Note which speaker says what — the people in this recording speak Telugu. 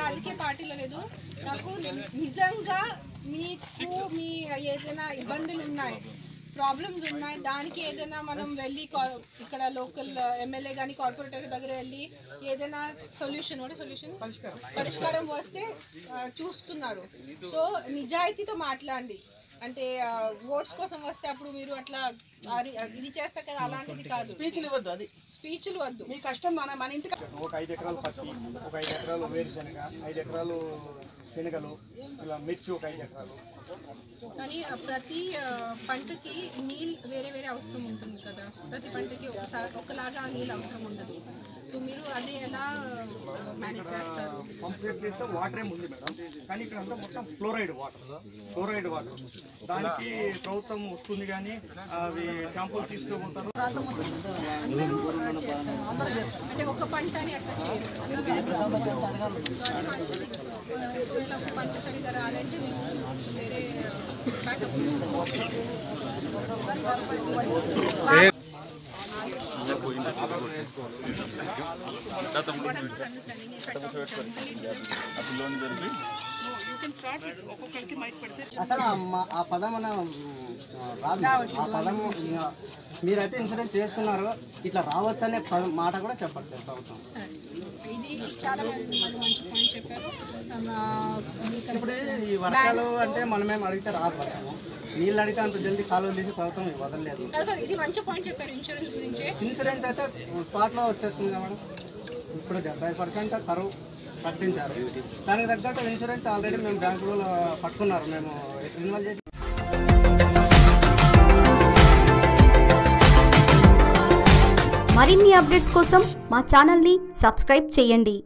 Speaker 1: రాజకీయ పార్టీలో లేదు. నాకు నిజంగా మీకు మీ ఏదైనా ఇబ్బందులు ఉన్నాయి ప్రాబ్లమ్స్ ఉన్నాయి దానికి ఏదైనా మనం వెళ్ళి ఇక్కడ లోకల్ ఎమ్మెల్యే కానీ కార్పొరేటర్ దగ్గర వెళ్ళి ఏదైనా సొల్యూషన్ కూడా సొల్యూషన్ పరిష్కారం. వస్తే చూస్తున్నారు. సో నిజాయితీతో మాట్లాడండి. అంటే ఓట్స్ కోసం వస్తే అప్పుడు మీరు అట్లా ఇది చేస్తారు కదా అలాంటిది కాదు.
Speaker 2: స్పీచ్లు ఇవ్వద్దు అది.
Speaker 1: స్పీచ్లు వద్దు
Speaker 2: మీ కష్టం మన మన ఇంటికి
Speaker 3: ఒక ఐదు ఎకరాలు పత్తి ఒక ఐదు ఎకరాలు వేరుశనగ ఐదు ఎకరాలు శనగలు ఇలా మిర్చి ఒక ఐదు ఎకరాలు.
Speaker 1: కానీ ప్రతి పంటకి నీళ్ళు వేరే వేరే అవసరం ఉంటుంది కదా. ప్రతి పంటకి ఒకసారి ఒకలాగా నీళ్ళు అవసరం ఉండదు. సో మీరు అది ఎలా మేనేజ్ చేస్తారు?
Speaker 3: పంప్ చేస్తే వాటర్ ఏమి ఉంది మేడం కానీ ఇక్కడ అంతా మొత్తం ఫ్లోరైడ్ వాటర్ ఫ్లోరైడ్ వాటర్ దానికి ప్రభుత్వం వస్తుంది కానీ అవి శాంపుల్ తీసుకుపోతారు
Speaker 1: చేస్తారు. అంటే ఒక పంటని అట్లా చేయరు. ఆ, ఒకవేళ ఒక పంట సరిగా రాలంటే వేరే బ్యాకప్
Speaker 4: అసలు ఆ మ- ఆ పదం అన్న రాదు. ఆ పదం ఇంకా మీరైతే ఇన్సూరెన్స్ చేసుకున్నారు ఇట్లా రావచ్చు అనే పదం మాట కూడా చెప్పట్లేదు ప్రభుత్వం
Speaker 1: సరే ఇది చాలా మంది వాళ్ళు మంచి పాయింట్ చెప్పారు ఆ, మీకు
Speaker 4: ఇప్పుడు ఈ వర్షాలు అంటే మనమేం అడిగితే రాదు వర్షము. నీళ్ళు అడిగితే అంత జల్దీ కాలువలు తీసి ప్రభుత్వం వదలలేదు
Speaker 1: కాదు, కాదు, ఇది మంచి పాయింట్ చెప్పారు ఇన్సూరెన్స్ గురించే.
Speaker 4: ఇన్సూరెన్స్ అయితే స్పాట్లో వచ్చేస్తుంది కదా మేడం. ఇప్పుడు డెబ్బై పర్సెంట్ కరువు ప్రకటించారు దానికి తగ్గట్టు ఇన్సూరెన్స్ ఆల్రెడీ మేము బ్యాంకులో పట్టుకున్నారు. మేము రెన్యువల్ చేసి
Speaker 5: మరిన్ని అప్డేట్స్ కోసం మా ఛానల్ని సబ్స్క్రైబ్ చేయండి.